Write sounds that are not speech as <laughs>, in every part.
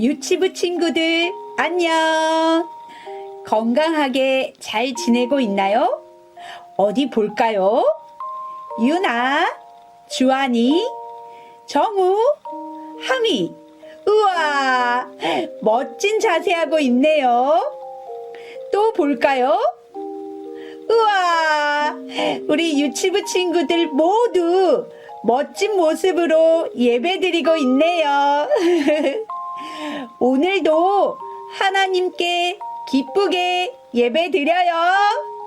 유치부 친구들, 안녕! 건강하게 잘 지내고 있나요? 어디 볼까요? 유나, 주한이, 정우, 하미. 우와, 멋진 자세하고 있네요. 또 볼까요? 우와, 우리 유치부 친구들 모두 멋진 모습으로 예배드리고 있네요. <laughs> 오늘도 하나님께 기쁘게 예배 드려요.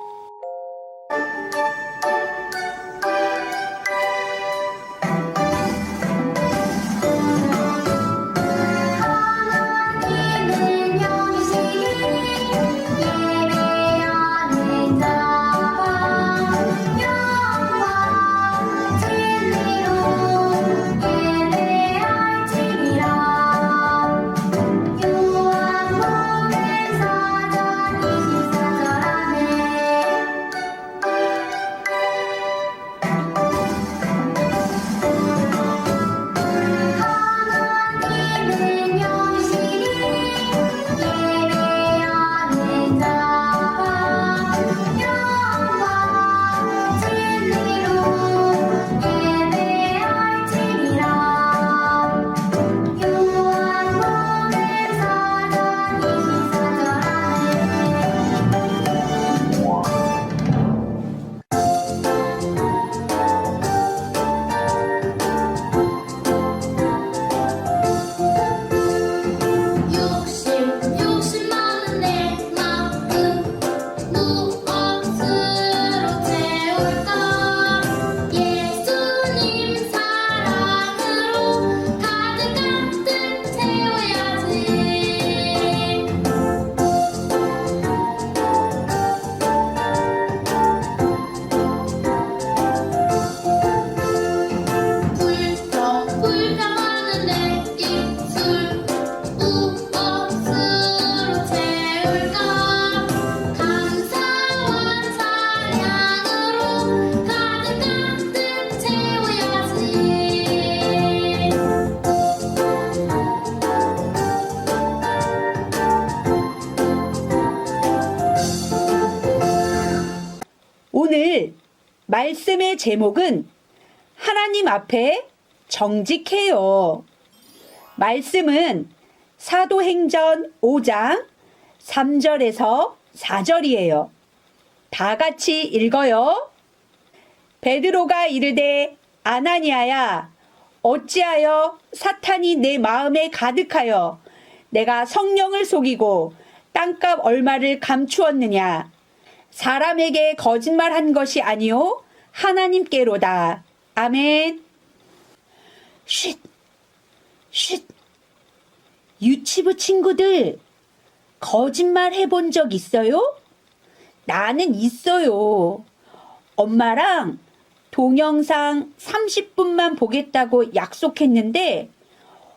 말씀의 제목은 하나님 앞에 정직해요. 말씀은 사도행전 5장 3절에서 4절이에요. 다 같이 읽어요. 베드로가 이르되 아나니아야 어찌하여 사탄이 내 마음에 가득하여 내가 성령을 속이고 땅값 얼마를 감추었느냐 사람에게 거짓말한 것이 아니요 하나님께로다. 아멘. 쉿, 쉿. 유치부 친구들 거짓말 해본 적 있어요? 나는 있어요. 엄마랑 동영상 30분만 보겠다고 약속했는데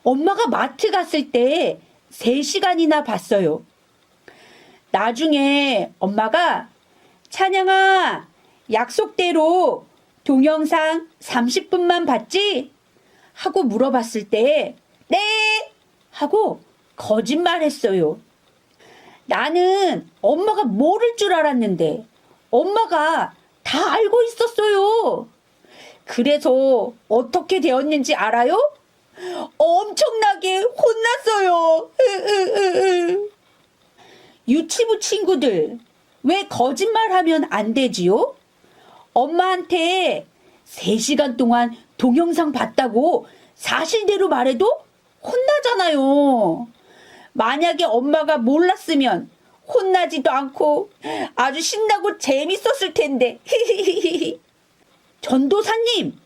엄마가 마트 갔을 때 3시간이나 봤어요. 나중에 엄마가 찬양아, 약속대로 동영상 30분만 봤지? 하고 물어봤을 때, 네! 하고 거짓말 했어요. 나는 엄마가 모를 줄 알았는데, 엄마가 다 알고 있었어요. 그래서 어떻게 되었는지 알아요? 엄청나게 혼났어요. 유치부 친구들, 왜 거짓말하면 안 되지요? 엄마한테 3시간 동안 동영상 봤다고 사실대로 말해도 혼나잖아요. 만약에 엄마가 몰랐으면 혼나지도 않고 아주 신나고 재밌었을 텐데. <laughs> 전도사님,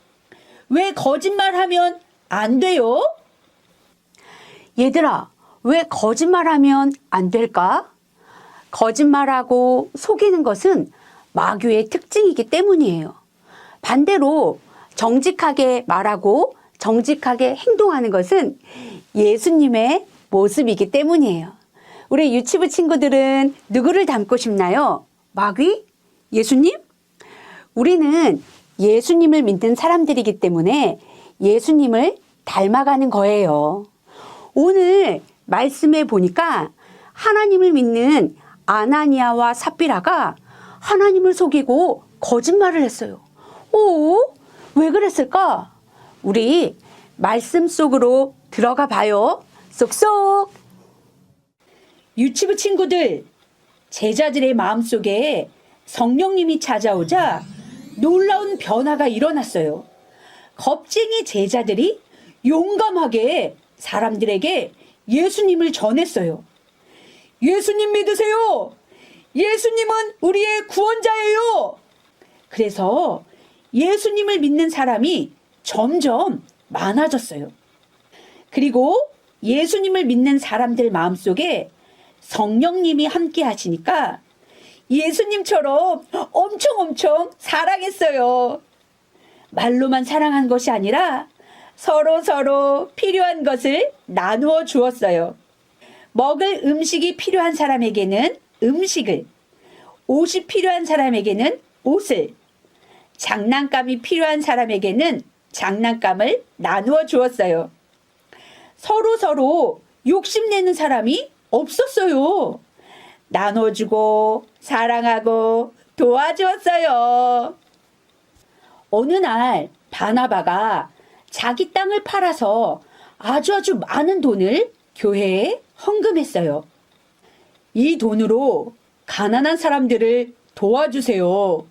왜 거짓말하면 안 돼요? 얘들아, 왜 거짓말하면 안 될까? 거짓말하고 속이는 것은 마귀의 특징이기 때문이에요. 반대로 정직하게 말하고 정직하게 행동하는 것은 예수님의 모습이기 때문이에요. 우리 유치부 친구들은 누구를 닮고 싶나요? 마귀? 예수님? 우리는 예수님을 믿는 사람들이기 때문에 예수님을 닮아가는 거예요. 오늘 말씀에 보니까 하나님을 믿는 아나니아와 삽비라가 하나님을 속이고 거짓말을 했어요. 오, 왜 그랬을까? 우리 말씀 속으로 들어가 봐요. 쏙쏙. 유치부 친구들, 제자들의 마음속에 성령님이 찾아오자 놀라운 변화가 일어났어요. 겁쟁이 제자들이 용감하게 사람들에게 예수님을 전했어요. 예수님 믿으세요! 예수님은 우리의 구원자예요! 그래서 예수님을 믿는 사람이 점점 많아졌어요. 그리고 예수님을 믿는 사람들 마음속에 성령님이 함께 하시니까 예수님처럼 엄청 엄청 사랑했어요. 말로만 사랑한 것이 아니라 서로 서로 필요한 것을 나누어 주었어요. 먹을 음식이 필요한 사람에게는 음식을, 옷이 필요한 사람에게는 옷을, 장난감이 필요한 사람에게는 장난감을 나누어 주었어요. 서로 서로 욕심내는 사람이 없었어요. 나눠주고 사랑하고 도와주었어요. 어느 날 바나바가 자기 땅을 팔아서 아주 아주 많은 돈을 교회에 헌금했어요. 이 돈으로 가난한 사람들을 도와주세요.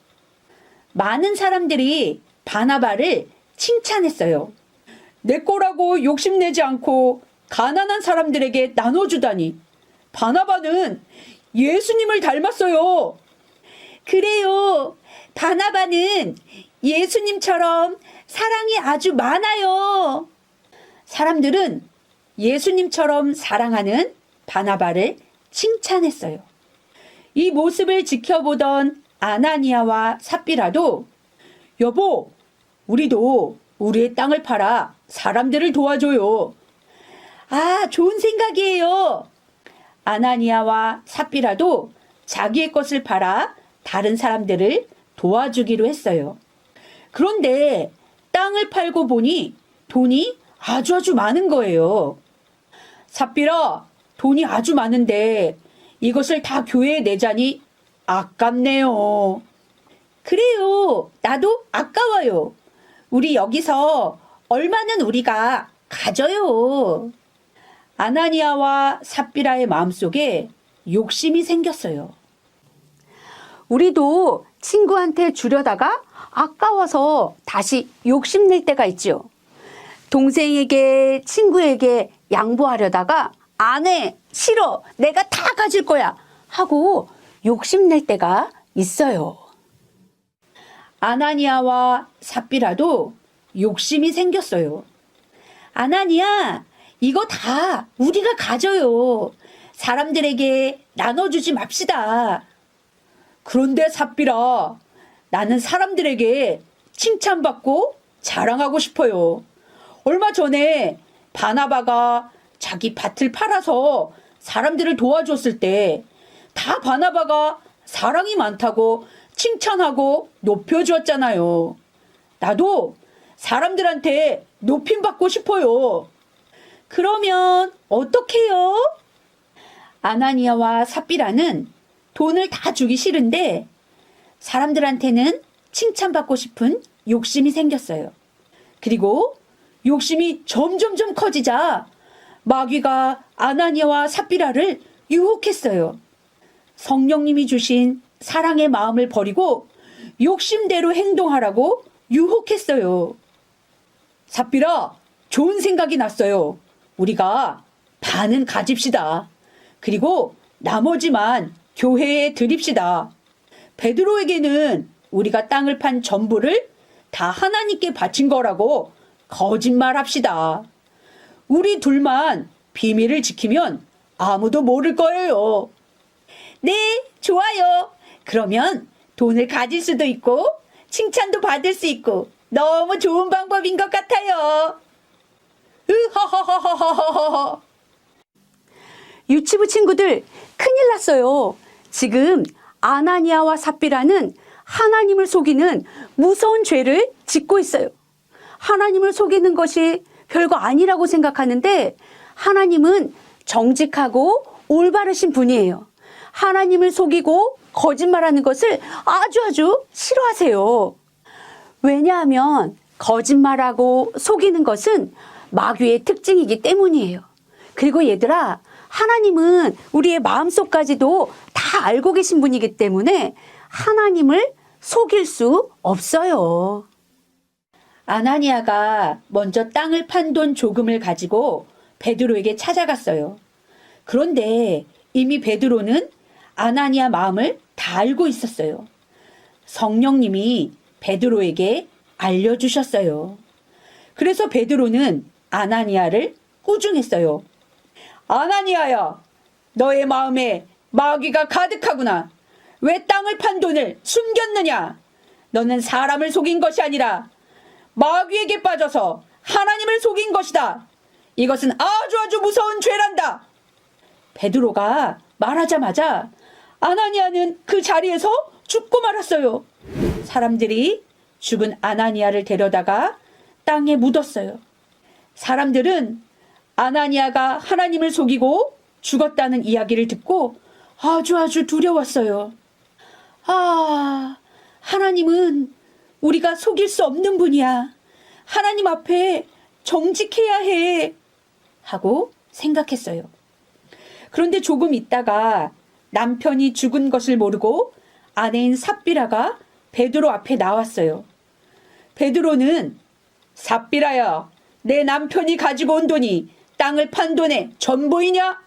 많은 사람들이 바나바를 칭찬했어요. 내 거라고 욕심내지 않고 가난한 사람들에게 나눠주다니. 바나바는 예수님을 닮았어요. 그래요. 바나바는 예수님처럼 사랑이 아주 많아요. 사람들은 예수님처럼 사랑하는 바나바를 칭찬했어요. 이 모습을 지켜보던 아나니아와 삽비라도 여보, 우리도 우리의 땅을 팔아 사람들을 도와줘요. 아, 좋은 생각이에요. 아나니아와 삽비라도 자기의 것을 팔아 다른 사람들을 도와주기로 했어요. 그런데 땅을 팔고 보니 돈이 아주 아주 많은 거예요. 삽비라, 돈이 아주 많은데 이것을 다 교회에 내자니 아깝네요. 그래요. 나도 아까워요. 우리 여기서 얼마는 우리가 가져요. 아나니아와 삽비라의 마음속에 욕심이 생겼어요. 우리도 친구한테 주려다가 아까워서 다시 욕심낼 때가 있지요. 동생에게, 친구에게 양보하려다가 안 해, 싫어, 내가 다 가질 거야 하고 욕심낼 때가 있어요. 아나니아와 삽비라도 욕심이 생겼어요. 아나니아, 이거 다 우리가 가져요. 사람들에게 나눠주지 맙시다. 그런데 삽비라, 나는 사람들에게 칭찬받고 자랑하고 싶어요. 얼마 전에 바나바가 자기 밭을 팔아서 사람들을 도와줬을 때 다 바나바가 사랑이 많다고 칭찬하고 높여주었잖아요. 나도 사람들한테 높임 받고 싶어요. 그러면 어떡해요? 아나니아와 삽비라는 돈을 다 주기 싫은데 사람들한테는 칭찬받고 싶은 욕심이 생겼어요. 그리고 욕심이 점점점 커지자 마귀가 아나니아와 삽비라를 유혹했어요. 성령님이 주신 사랑의 마음을 버리고 욕심대로 행동하라고 유혹했어요. 삽비라, 좋은 생각이 났어요. 우리가 반은 가집시다. 그리고 나머지만 교회에 드립시다. 베드로에게는 우리가 땅을 판 전부를 다 하나님께 바친 거라고 거짓말합시다. 우리 둘만 비밀을 지키면 아무도 모를 거예요. 네, 좋아요. 그러면 돈을 가질 수도 있고 칭찬도 받을 수 있고 너무 좋은 방법인 것 같아요. 유치부 친구들 큰일 났어요. 지금 아나니아와 삽비라는 하나님을 속이는 무서운 죄를 짓고 있어요. 하나님을 속이는 것이 별거 아니라고 생각하는데 하나님은 정직하고 올바르신 분이에요. 하나님을 속이고 거짓말하는 것을 아주 아주 싫어하세요. 왜냐하면 거짓말하고 속이는 것은 마귀의 특징이기 때문이에요. 그리고 얘들아, 하나님은 우리의 마음속까지도 다 알고 계신 분이기 때문에 하나님을 속일 수 없어요. 아나니아가 먼저 땅을 판 돈 조금을 가지고 베드로에게 찾아갔어요. 그런데 이미 베드로는 아나니아 마음을 다 알고 있었어요. 성령님이 베드로에게 알려주셨어요. 그래서 베드로는 아나니아를 꾸중했어요. 아나니아야, 너의 마음에 마귀가 가득하구나. 왜 땅을 판 돈을 숨겼느냐? 너는 사람을 속인 것이 아니라 마귀에게 빠져서 하나님을 속인 것이다. 이것은 아주 아주 무서운 죄란다. 베드로가 말하자마자 아나니아는 그 자리에서 죽고 말았어요. 사람들이 죽은 아나니아를 데려다가 땅에 묻었어요. 사람들은 아나니아가 하나님을 속이고 죽었다는 이야기를 듣고 아주 아주 두려웠어요. 아, 하나님은 우리가 속일 수 없는 분이야. 하나님 앞에 정직해야 해. 하고 생각했어요. 그런데 조금 있다가 남편이 죽은 것을 모르고 아내인 삽비라가 베드로 앞에 나왔어요. 베드로는 삽비라야, 내 남편이 가지고 온 돈이 땅을 판 돈의 전부이냐?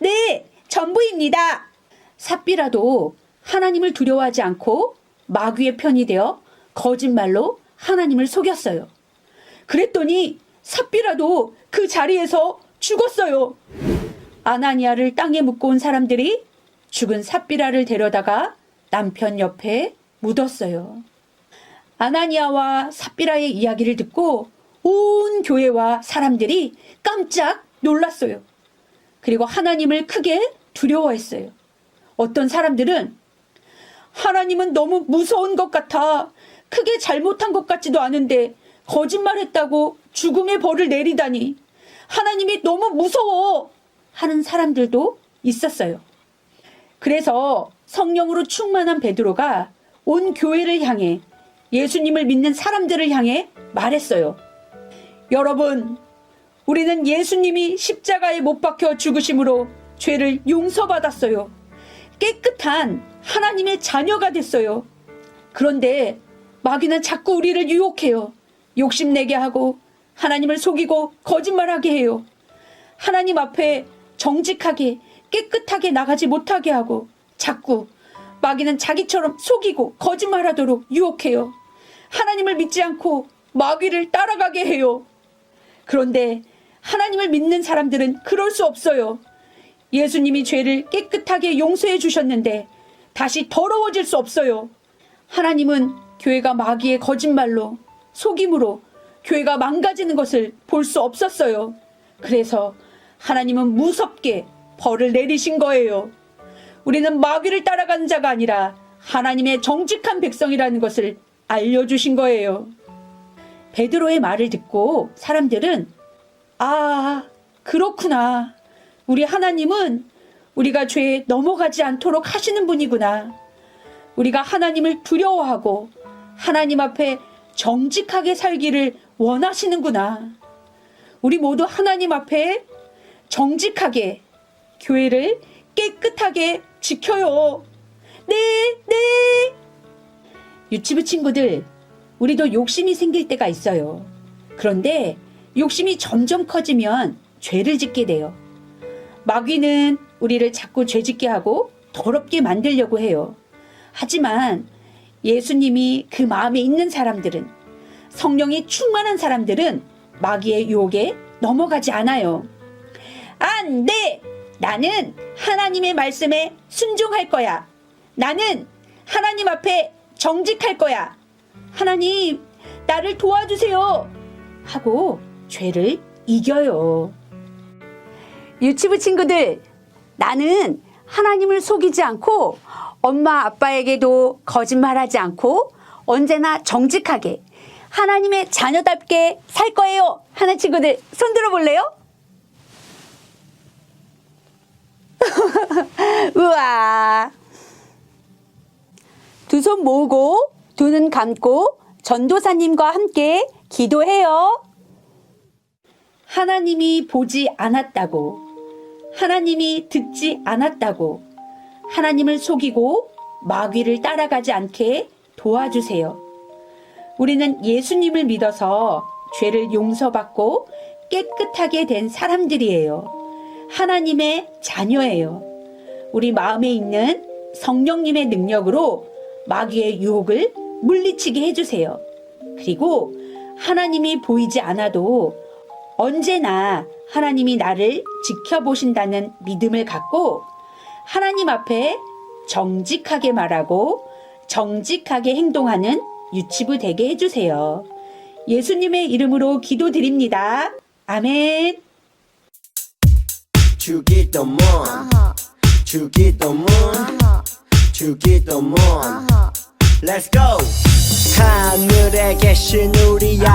네, 전부입니다. 삽비라도 하나님을 두려워하지 않고 마귀의 편이 되어 거짓말로 하나님을 속였어요. 그랬더니 삽비라도 그 자리에서 죽었어요. 아나니아를 땅에 묻고 온 사람들이 죽은 삽비라를 데려다가 남편 옆에 묻었어요. 아나니아와 삽비라의 이야기를 듣고 온 교회와 사람들이 깜짝 놀랐어요. 그리고 하나님을 크게 두려워했어요. 어떤 사람들은 하나님은 너무 무서운 것 같아. 크게 잘못한 것 같지도 않은데 거짓말했다고 죽음의 벌을 내리다니. 하나님이 너무 무서워. 하는 사람들도 있었어요. 그래서 성령으로 충만한 베드로가 온 교회를 향해 예수님을 믿는 사람들을 향해 말했어요. 여러분, 우리는 예수님이 십자가에 못 박혀 죽으심으로 죄를 용서받았어요. 깨끗한 하나님의 자녀가 됐어요. 그런데 마귀는 자꾸 우리를 유혹해요. 욕심내게 하고 하나님을 속이고 거짓말하게 해요. 하나님 앞에 정직하게 깨끗하게 나가지 못하게 하고 자꾸 마귀는 자기처럼 속이고 거짓말하도록 유혹해요. 하나님을 믿지 않고 마귀를 따라가게 해요. 그런데 하나님을 믿는 사람들은 그럴 수 없어요. 예수님이 죄를 깨끗하게 용서해 주셨는데 다시 더러워질 수 없어요. 하나님은 교회가 마귀의 거짓말로 속임으로 교회가 망가지는 것을 볼 수 없었어요. 그래서 하나님은 무섭게 벌을 내리신 거예요. 우리는 마귀를 따라가는 자가 아니라 하나님의 정직한 백성이라는 것을 알려주신 거예요. 베드로의 말을 듣고 사람들은 아, 그렇구나. 우리 하나님은 우리가 죄에 넘어가지 않도록 하시는 분이구나. 우리가 하나님을 두려워하고 하나님 앞에 정직하게 살기를 원하시는구나. 우리 모두 하나님 앞에 정직하게 교회를 깨끗하게 지켜요. 네, 네. 유치부 친구들, 우리도 욕심이 생길 때가 있어요. 그런데 욕심이 점점 커지면 죄를 짓게 돼요. 마귀는 우리를 자꾸 죄 짓게 하고 더럽게 만들려고 해요. 하지만 예수님이 그 마음에 있는 사람들은 성령이 충만한 사람들은 마귀의 유혹에 넘어가지 않아요. 안 돼! 나는 하나님의 말씀에 순종할 거야. 나는 하나님 앞에 정직할 거야. 하나님, 나를 도와주세요. 하고 죄를 이겨요. 유치부 친구들, 나는 하나님을 속이지 않고 엄마 아빠에게도 거짓말하지 않고 언제나 정직하게 하나님의 자녀답게 살 거예요. 하는 친구들 손 들어 볼래요? <laughs> 우와. 두 손 모으고 두 눈 감고 전도사님과 함께 기도해요. 하나님이 보지 않았다고, 하나님이 듣지 않았다고, 하나님을 속이고 마귀를 따라가지 않게 도와주세요. 우리는 예수님을 믿어서 죄를 용서받고 깨끗하게 된 사람들이에요. 하나님의 자녀예요. 우리 마음에 있는 성령님의 능력으로 마귀의 유혹을 물리치게 해주세요. 그리고 하나님이 보이지 않아도 언제나 하나님이 나를 지켜보신다는 믿음을 갖고 하나님 앞에 정직하게 말하고 정직하게 행동하는 유치부 되게 해주세요. 예수님의 이름으로 기도드립니다. 아멘. 주기도문 아하, 주기도문 아하, 주기도문 아하. Let's go 하늘에 계신 우리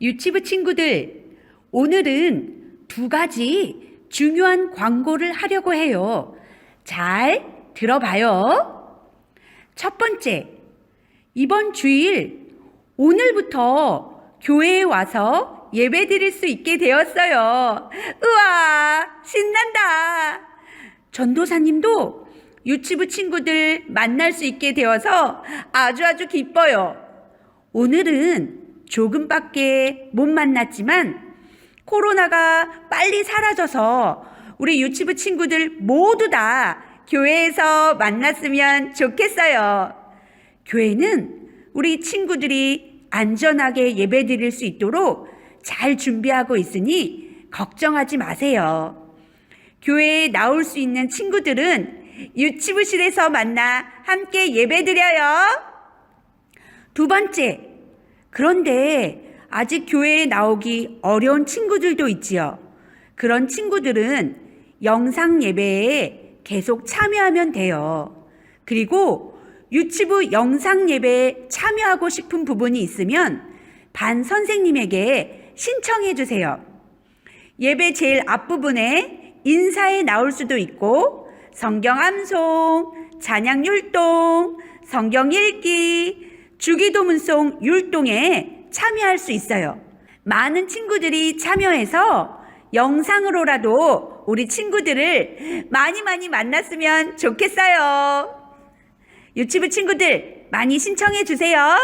유치부 친구들, 오늘은 두 가지 중요한 광고를 하려고 해요. 잘 들어봐요. 첫 번째, 이번 주일 오늘부터 교회에 와서 예배 드릴 수 있게 되었어요. 우와, 신난다. 전도사님도 유치부 친구들 만날 수 있게 되어서 아주 아주 기뻐요. 오늘은 조금밖에 못 만났지만 코로나가 빨리 사라져서 우리 유치부 친구들 모두 다 교회에서 만났으면 좋겠어요. 교회는 우리 친구들이 안전하게 예배 드릴 수 있도록 잘 준비하고 있으니 걱정하지 마세요. 교회에 나올 수 있는 친구들은 유치부실에서 만나 함께 예배 드려요. 두 번째, 그런데 아직 교회에 나오기 어려운 친구들도 있지요. 그런 친구들은 영상 예배에 계속 참여하면 돼요. 그리고 유치부 영상 예배에 참여하고 싶은 부분이 있으면 반 선생님에게 신청해 주세요. 예배 제일 앞부분에 인사에 나올 수도 있고 성경 암송, 찬양 율동, 성경 읽기, 주기도문송 율동에 참여할 수 있어요. 많은 친구들이 참여해서 영상으로라도 우리 친구들을 많이 많이 만났으면 좋겠어요. 유치부 친구들 많이 신청해 주세요.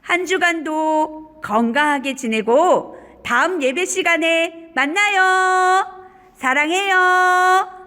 한 주간도 건강하게 지내고 다음 예배 시간에 만나요. 사랑해요.